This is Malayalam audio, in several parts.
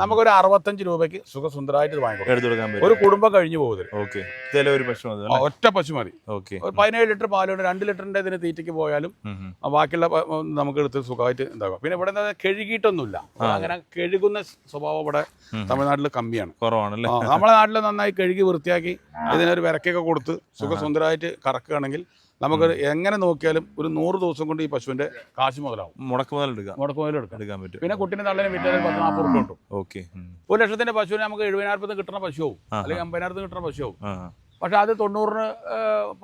നമുക്കൊരു അറുപത്തഞ്ച് രൂപയ്ക്ക് സുഖസുന്ദരമായിട്ട് വാങ്ങിക്കൊടുക്കാം ഒരു കുടുംബം കഴിഞ്ഞു പോകുന്നത് ഓക്കെ. ഒരു പശു ഒറ്റ പശു മതി. ഓക്കെ. ഒരു പതിനേഴ് ലിറ്റർ പാലുണ്ട് രണ്ട് ലിറ്ററിന്റെ ഇതിന് തീറ്റയ്ക്ക് പോയാലും ബാക്കിയുള്ള നമുക്ക് എടുത്ത് സുഖമായിട്ട് ഇതാക്കാം. പിന്നെ ഇവിടെ എന്താ കഴുകിയിട്ടൊന്നുമില്ല. അങ്ങനെ കഴുകുന്ന സ്വഭാവം ഇവിടെ തമിഴ്നാട്ടിൽ കമ്മിയാണ്. കുറവാണല്ലേ? നമ്മളെ നാട്ടിൽ നന്നായി കഴുകി വൃത്തിയാക്കി ഇതിനൊരു വിരക്കൊക്കെ കൊടുത്ത് സുഖസുന്ദരമായിട്ട് കറക്കുകയാണെങ്കിൽ നമുക്കൊരു എങ്ങനെ നോക്കിയാലും ഒരു നൂറ് ദിവസം കൊണ്ട് ഈ പശുവിന്റെ കാശ് മുതലാവും. മുടക്ക് മുതൽ എടുക്കാം മുടക്ക് മുതൽ എടുക്കാം. എടുക്കാൻ പറ്റും. പിന്നെ കുട്ടിനെ തള്ളനെ വിറ്റാൽ പത്ത് നാൽപ്പത് റുപ്യ കിട്ടും. ഓക്കെ. ഒരു ലക്ഷത്തിന്റെ പശുവിനെ നമുക്ക് എഴുപതിനായിരത്തിന് കിട്ടുന്ന പശുവും അല്ലെങ്കിൽ അമ്പതിനായിരത്തിന് കിട്ടുന്ന പശുവും പക്ഷെ അത് തൊണ്ണൂറിന്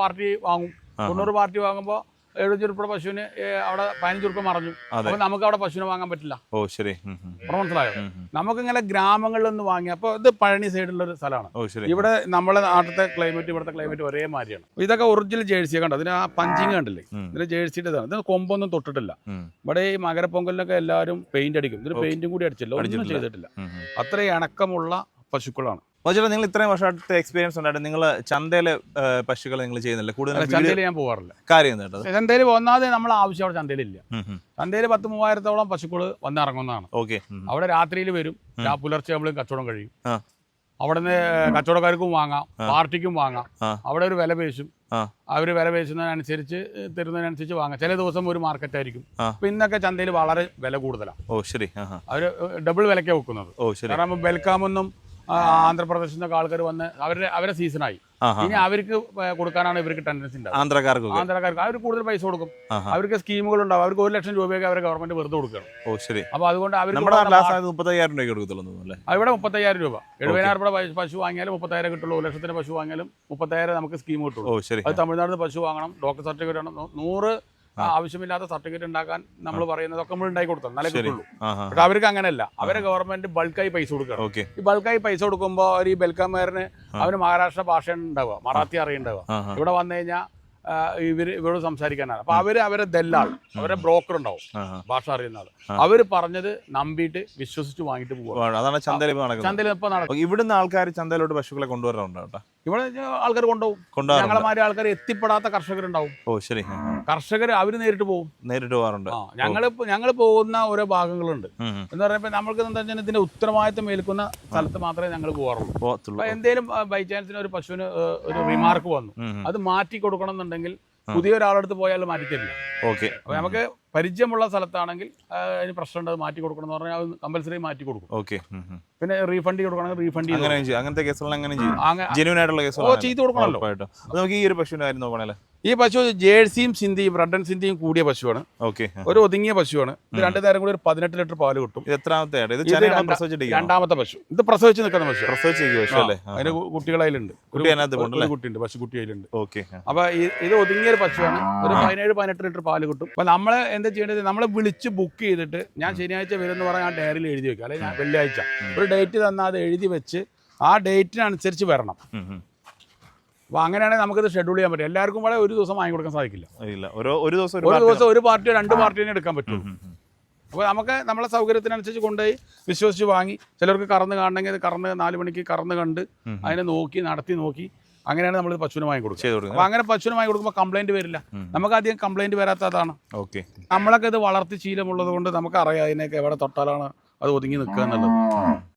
പാർട്ടി വാങ്ങും. തൊണ്ണൂറ് പാർട്ടി വാങ്ങുമ്പോൾ എഴുപത്തി ഉറുപ്പിയുടെ പശുവിന് അവിടെ പതിനഞ്ച് ഉറുപ്പ മറഞ്ഞു. അപ്പൊ നമുക്ക് അവിടെ പശുവിനെ വാങ്ങാൻ പറ്റില്ല. ഓ ശരി. മനസ്സിലായോ? നമുക്ക് ഇങ്ങനെ ഗ്രാമങ്ങളിൽ നിന്ന് വാങ്ങി അപ്പൊ ഇത് പഴനി സൈഡിലുള്ള ഒരു സ്ഥലമാണ്. ഇവിടെ നമ്മളെ നാട്ടിലത്തെ ക്ലൈമറ്റ് ഇവിടുത്തെ ക്ലൈമറ്റ് ഒരേ മാതിരിയാണ് ഇതൊക്കെ ഒറിജിനൽ ജേഴ്സിയെ കണ്ടോ? ഇതിന് ആ പഞ്ചിങ് കണ്ടില്ലേ? ഇതിന്റെ ഇതിന് ജേഴ്സിയുടെ ഇതാണ് ഇതിന് കൊമ്പൊന്നും തൊട്ടിട്ടില്ല. ഇവിടെ ഈ മകരപ്പൊങ്കലിനൊക്കെ എല്ലാവരും പെയിന്റ് അടിക്കും. ഇതിന് പെയിന്റും കൂടി അടിച്ചില്ല ഒന്നും ചെയ്തിട്ടില്ല. അത്ര ഇണക്കമുള്ള പശുക്കളാണ്. ചേട്ടാ നിങ്ങൾ ഇത്രയും വർഷമായിട്ട് എക്സ്പീരിയൻസ് ഉണ്ടായിട്ട് നിങ്ങൾ ചന്തയിലെ പശുക്കൾ നിങ്ങൾ ചെയ്യുന്നില്ല? കൂടുതൽ ചന്തയിൽ ഞാൻ പോകാറില്ല കാര്യം ചന്തയിൽ ഒന്നാമത് നമ്മൾ ആവശ്യം അവിടെ ചന്തയിലില്ല. ചന്തയിൽ പത്ത് മൂവായിരത്തോളം പശുക്കൾ വന്നിറങ്ങുന്നതാണ്. ഓക്കെ. അവിടെ രാത്രിയിൽ വരും. പുലർച്ചെ നമ്മൾ കച്ചവടം കഴിയും. അവിടുന്ന് കച്ചവടക്കാർക്കും വാങ്ങാം. പാർട്ടിക്കും വാങ്ങാം. അവിടെ ഒരു വില പേശും. അവർ വില പേശുന്നതിനനുസരിച്ച് തരുന്നതിനനുസരിച്ച് വാങ്ങാം. ചില ദിവസം ഒരു മാർക്കറ്റ് ആയിരിക്കും. അപ്പൊ ഇന്നൊക്കെ ചന്തയിൽ വളരെ വില കൂടുതലാണ് ഓ ശരി. അവർ ഡബിൾ വിലക്കാണ് വെക്കുന്നത്. ഓ ശരി. കാരണം ബെൽക്കാമൊന്നും ആന്ധ്രാപ്രദേശിൽ നിന്നൊക്കെ ആൾക്കാർ വന്ന് അവരുടെ അവരെ സീസണായി. ഇനി അവർക്ക് കൊടുക്കാനാണ് ഇവർക്ക് ടെൻഡൻസി ഉണ്ടാവുക. ആന്ധ്രക്കാർക്ക് ആന്ധ്രാക്കാർക്ക് അവർ കൂടുതൽ പൈസ കൊടുക്കും. അവർക്ക് സ്കീമുകൾ ഉണ്ടാവും അവർക്ക് ഒരു ലക്ഷം രൂപയൊക്കെ അവരെ ഗവൺമെന്റ് വെറുതെ കൊടുക്കണം ഓ ശരി. അപ്പൊ അതുകൊണ്ട് അവർ മുപ്പത്തയ്യായിരം രൂപ കൊടുക്കത്തുള്ളൂ ഇവിടെ മുപ്പത്തയ്യായിരം രൂപ. എഴുപതിനായിരം രൂപ പശു- വാങ്ങിയാലും മുപ്പത്തായിരം കിട്ടുള്ളൂ. ഒരു ലക്ഷത്തിന്റെ പശു വാങ്ങിയാലും മുപ്പത്തായിരം നമുക്ക് സ്കീം കിട്ടുള്ളൂ. അത് തമിഴ്നാട് പശു വാങ്ങണം. ഡോക്ടർ സർട്ടിഫിക്കറ്റ് വേണം. നൂറ് ആവശ്യമില്ലാത്ത സർട്ടിഫിക്കറ്റ് ഉണ്ടാക്കാൻ നമ്മൾ പറയുന്നതൊക്കെ നമ്മൾ ഉണ്ടാക്കി കൊടുത്തത് നല്ല കിട്ടുള്ളൂ. പക്ഷെ അവർക്ക് അങ്ങനെയല്ല. അവരെ ഗവൺമെന്റ് ബൾക്കായി പൈസ കൊടുക്കണം ഈ ബൾക്കായി പൈസ കൊടുക്കുമ്പോൾ ഒരു ഈ ബൽക്കാമേറിന് അവന് മഹാരാഷ്ട്ര ഭാഷ ഉണ്ടാവുക. മറാത്തി അറിയുണ്ടാവുക. ഇവിടെ വന്നു കഴിഞ്ഞാൽ ഇവർ ഇവരോട് സംസാരിക്കാനാണ്. അപ്പൊ അവർ അവരെ ദല്ലാൾ അവരെ ബ്രോക്കർ ഉണ്ടാവും. ഭാഷ അറിയുന്ന ആൾ അവർ പറഞ്ഞത് നമ്പിയിട്ട് വിശ്വസിച്ച് വാങ്ങിട്ട് പോകും അതാണ് ചന്തയിൽ ചന്തയിൽ ഇപ്പൊ നടക്കും ഇവിടുന്ന് ആൾക്കാർ ചന്തയിലോട്ട് പശുക്കളെ കൊണ്ടുവരാറുണ്ടോ കേട്ടോ. ഇവിടെ ആൾക്കാർ കൊണ്ടുപോകും. ഞങ്ങളമാരി ആൾക്കാർ എത്തിപ്പെടാത്ത കർഷകരുണ്ടാവും. ഓ ശരി. കർഷകർ അവർ നേരിട്ട് പോകും. നേരിട്ട് പോകാറുണ്ട്. ഞങ്ങൾ ഞങ്ങൾ പോകുന്ന ഓരോ ഭാഗങ്ങളുണ്ട്. എന്ന് പറയുമ്പോൾ നമ്മൾക്ക് എന്താ വെച്ചാൽ ഇതിന്റെ ഉത്തരവാദിത്തം ഏൽക്കുന്ന സ്ഥലത്ത് മാത്രമേ ഞങ്ങൾ പോകാറുള്ളൂ. എന്തേലും ബൈ ചാൻസിന് ഒരു പശുവിന് ഒരു റിമാർക്ക് വന്നു. അത് മാറ്റി കൊടുക്കണം എന്നുണ്ടെങ്കിൽ പുതിയ ഒരാളെടുത്ത് പോയാൽ മാറ്റി തരില്ല ഓക്കെ നമുക്ക് പരിചയമുള്ള സ്ഥലത്താണെങ്കിൽ അതിന് പ്രശ്നമുണ്ട് അത് മാറ്റി കൊടുക്കണം എന്ന് പറഞ്ഞാൽ അത് കമ്പൽസറി മാറ്റി കൊടുക്കും. ഓക്കെ. പിന്നെ റീഫണ്ട് കൊടുക്കണമെങ്കിൽ റീഫണ്ട് അങ്ങനെ ചെയ്യും. അങ്ങനത്തെ കേസുകൾ അങ്ങനെ ചെയ്യും. ജെനുവൻ ആയിട്ടുള്ള കേസുകൾ ചെയ്ത് കൊടുക്കണമല്ലോ. നമുക്ക് ഈ ഒരു പശുവിന്റെ കാര്യം നോക്കണല്ലേ ഈ പശു ജേഴ്സിയും സിന്ധിയും ആൻഡ് സിന്ധിയും കൂടിയ പശുവാണ്. ഓക്കെ. ഒരു ഒതുങ്ങിയ പശുവാണ്. ഇത് രണ്ടു നേരം കൂടി ഒരു പതിനെട്ട് ലിറ്റർ പാൽ കിട്ടും. എത്രാമത്തെ രണ്ടാമത്തെ പശു. ഇത് പ്രസവിച്ച് നിൽക്കുന്ന പശു പ്രസവിച്ച് അതിന് കു- കുട്ടികൾ അതിലുണ്ട് ഒരു കുട്ടിയുണ്ട് പശു കുട്ടി അതിലുണ്ട് ഓക്കെ. അപ്പൊ ഇത് ഒതുങ്ങിയ ഒരു പശുവാണ്. ഒരു പതിനേഴ് പതിനെട്ട് ലിറ്റർ പാൽ കിട്ടും. അപ്പൊ നമ്മൾ എന്താ ചെയ്യേണ്ടത്? നമ്മളെ വിളിച്ച് ബുക്ക് ചെയ്തിട്ട് ഞാൻ ശനിയാഴ്ച എന്ന് പറഞ്ഞാൽ ആ ഡയറിയിൽ എഴുതി വെക്കുക അല്ലെങ്കിൽ ഞാൻ വെള്ളിയാഴ്ച. ഒരു ഡേറ്റ് തന്നാൽ അത് എഴുതി വെച്ച് ആ ഡേറ്റിനനുസരിച്ച് വരണം. അപ്പൊ അങ്ങനെയാണെങ്കിൽ നമുക്കിത് ഷെഡ്യൂൾ ചെയ്യാൻ പറ്റും. എല്ലാവർക്കും കൂടെ ഒരു ദിവസം വാങ്ങി കൊടുക്കാൻ സാധിക്കില്ല. ഇല്ല. ഓരോ ഒരു ദിവസം ഒരു ഒരു പാർട്ടി- ദിവസം ഒരു പാർട്ടിയോ രണ്ട് പാർട്ടിയോ എടുക്കാൻ പറ്റും. അപ്പോൾ നമുക്ക് നമ്മളെ സൗകര്യത്തിനനുസരിച്ച് കൊണ്ടുപോയി വിശ്വസിച്ച് വാങ്ങി. ചിലർക്ക് കറന്ന് കാണണമെങ്കിൽ കറന്ന് നാല് മണിക്ക് കറന്ന് കണ്ട് അതിനെ നോക്കി നടത്തി നോക്കി അങ്ങനെയാണ് നമ്മൾ പശുവിന് വാങ്ങി കൊടുക്കുക. ചെയ്ത് അപ്പോൾ അങ്ങനെ പശുവിന് വാങ്ങി കൊടുക്കുമ്പോൾ കംപ്ലൈന്റ് വരില്ല. നമുക്ക് അധികം കംപ്ലൈന്റ് വരാത്തതാണ് ഓക്കെ. നമ്മളൊക്കെ ഇത് വളർത്തി ശീലമുള്ളത് കൊണ്ട് നമുക്ക് അറിയാം അതിനൊക്കെ എവിടെ തൊട്ടാലാണ് അത് ഒതുങ്ങി നിൽക്കുക എന്നുള്ളത്.